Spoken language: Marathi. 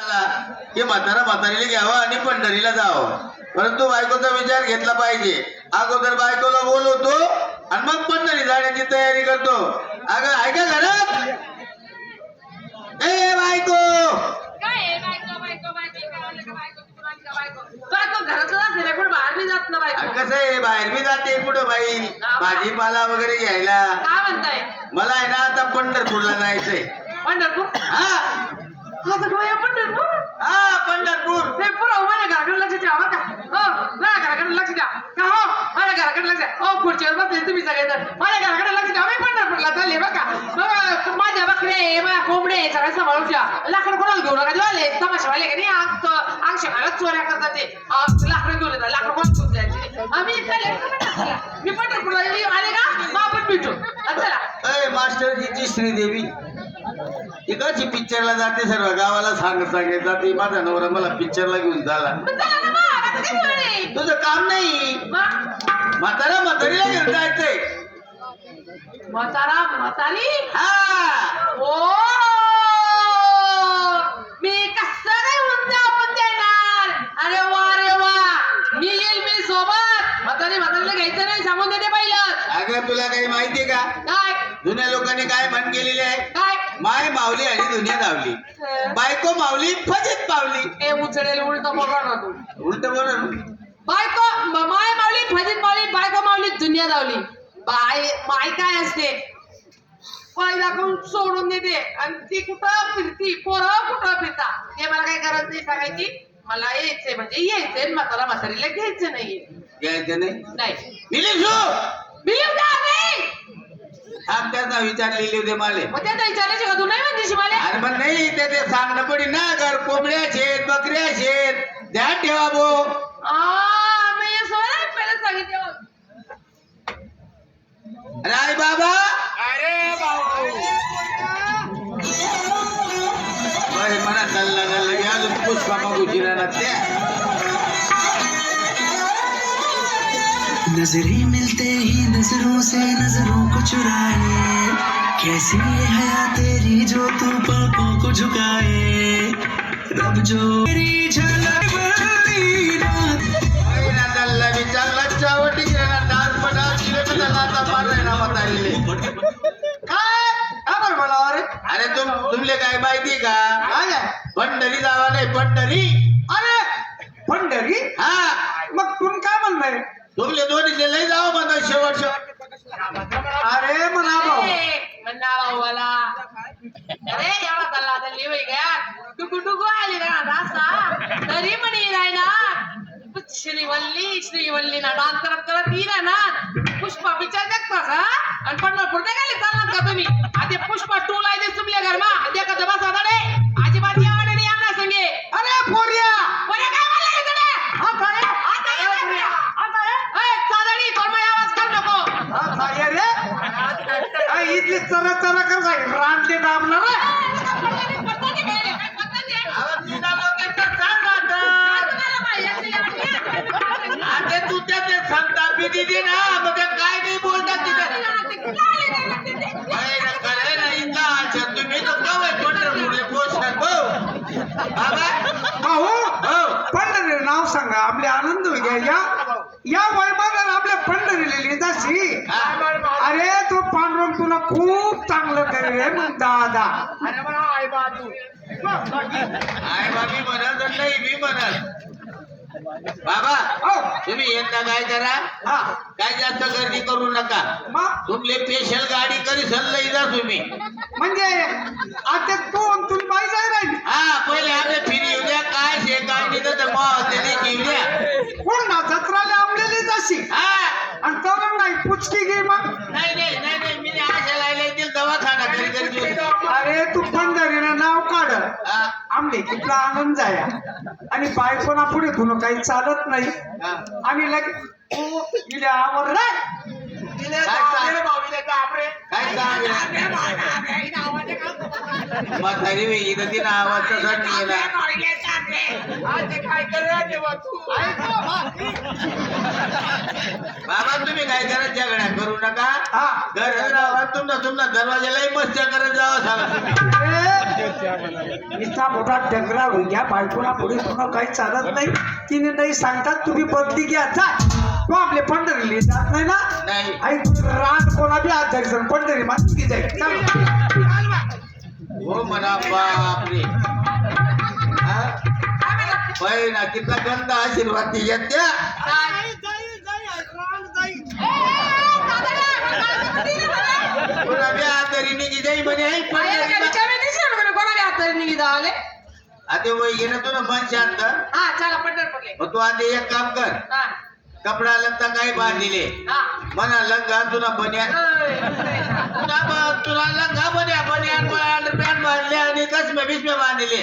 की म्हातारा म्हातारीला घ्यावं आणि पंढरीला जावं. परंतु बायकोचा विचार घेतला पाहिजे. अगोदर बायकोला बोलवतो आणि मग पंढरी जाण्याची तयारी करतो. अगं ऐका घरात. ए बायको. कसं आहे? बाहेर मी जाते कुठं बाई? भाजीपाला वगैरे घ्यायला. काय म्हणताय? मला आहे ना आता पंढरपूरला जायचंय. पंढरपूर? हा. माझं पंढरपूर. हा पंढरपूर. हे पुरं माझ्या घराकडे लक्ष द्या बरं का? हो माझ्या घराकडे लक्ष द्या. का हो माझ्या घराकडे लक्ष द्या. हो खुर्चीवर बसले तुम्ही सगळे माझ्या घराकडे लक्ष द्या मी पंढरपूरला चालले बरं का? माझ्या बकरे माझ्या कोंबडे सगळ्या सांभाळून द्या लाकडं कोणाला घेऊ नका दिवाले का नाही आग आग शेकायला चोऱ्या करतात ते. लाकडं घेऊन येतात लाकडं कोण घेऊन जायचे? आम्ही? मी पंढरपूरला आले का? मग आपण भेटू. चला. अय मास्टरजीची श्रीदेवी इकडची पिक्चरला जाते सर्व. गावाला सांगत सांगत जाते माझा नवरा मला पिक्चरला घेऊन झाला? तुझं काम नाही. म्हातारा म्हातारीला घेऊन जायचंय. म्हातारा म्हातारी? हा. ओ! मी कसं काय उंचा आपण देणार? अरे वा रे वा. मी येईल मी सोबत. म्हातारी म्हातारीला घ्यायचं नाही सांगून देते पहिलं. अगं तुला काही माहितीये का? काय? जुन्या लोकांनी काय म्हण केलेली आहे? माय मावली आणि दुनिया धावली बायको मावली फजित पावली ए उचडेल उलट बघा ना तू. उलट बोल बायको म- माय मावली फजित मावली बायको मावली दुनिया धावली बाय माय काय असते? पाय दाखवून सोडून देते? आणि ती कुठं फिरती? पोरं कुठं फिरता हे मला काय गरज नाही सांगायची. मला यायचंय म्हणजे यायचंय म्हातारा म्हातारीला घ्यायचं नाहीये. घ्यायचं नाही? नाही. निलेशू बिलीव नाही! हा त्याचा विचार लिहिले होते माले? मग त्याचा विचारायची का तू नाही म्हणते मला अरे पण नाही ते ते सांगणं पडी ना घर कोंबड्या शेत बकऱ्या शेत ध्यान ठेवा भो आ मी हे पहिलं सांगितलं. राय बाबा। अरे बाई म्हणा चालला चालला की अजून पुष्पा मागू जिराना त्या नजरें मिलते ही नजरों से नजरों को चुराए। कैसी ये हया तेरी जो तू पलकों को झुकाए? रब जो तेरी झलक वाली रात। महिना चालला मी चालला चावटी जिराना डान्स पटा जिरे में लाता मार रहे ना म्हातारीले काय काय बरं बोला अरे अरे तुम तुमले काय माहिती का काय आहे? पंढरी जावा नाही पंढरी अरे पंढरी हा। मग तुम्ही काय म्हणताय तुमले दोन्ही लय जावं म्हणा शेवट शेवट अरे म्हणा भाऊ म्हणा भाऊला अरे एवढा चालला आता का? टुकू टुकू आली ना रासा तरी पण येईल श्रीवल्ली श्रीवल्ली ना डान्स करत करत येईल ना. पुष्पा पिक्चर देखता का हा. अरे तो पांडुरंग तुला खूप चांगलं करेल रे मग दादा. अरे मला आई बाजू. आहे बाबी म्हणत आणि नाही मी म्हणत बाबा हो. तुम्ही यंदा काय करा? हा. काय जास्त गर्दी करू नका. मग? तुमले स्पेशल गाडी करी सल्लई जा तुम्ही? म्हणजे आता तू आणि तुम्ही बाई जाय राहील हा पहिले आपले फिरी येऊ द्या काय शे काय नाही तर मग त्याने येऊ द्या कोण ना जत्राला आमलेली जाशी हा आणि तर नाही पुचकी घे मग नाही नाही नाही नाही मी आशा लायला येतील दवाखाना करी करी घेऊन. अरे तू पंढरीनं नाव काढ हा, आमले तिथला आनंद जाया. आणि बायकोना पुढे तुला काही चालत नाही. आणि लगे ओ, इले आवर म्हातारी वेगळी तर तिनं आवाज बाबा तुम्ही काय करत झगड्या करू नका? हा. घर तुमचा तुमचा दरवाजालाही मस्त करत जावं. इतका मोठा डगरा होई घ्या बायकोला पुढे पुन्हा काही चालत नाही. तिने नाही सांगतात तुम्ही बदली घ्या जा. तो आपले पंढरीले जात नाही ना? नाही. आई रान कोणा बी हात धरसन पंढरी मात्र की जाईल चल. हो म्हणा बापरे. हा? होय ना कितला गंध आशीर्वाद तिच्यात त्या. तुला बी आतरी निघी जाई म्हणे आई कोणाला आता वय गेलं तुला मन शांत हा चला पंढरपूरले मग तू आधी एक काम कर. हा. कपडा लत्ता काही बांधिले हा. म्हणा लंगा तुला बन्या. तुला ब- तुला लंगा बन्या बन्यान अंडरपॅन्ट बांधले आणि कसमे बिस्मे बांधले.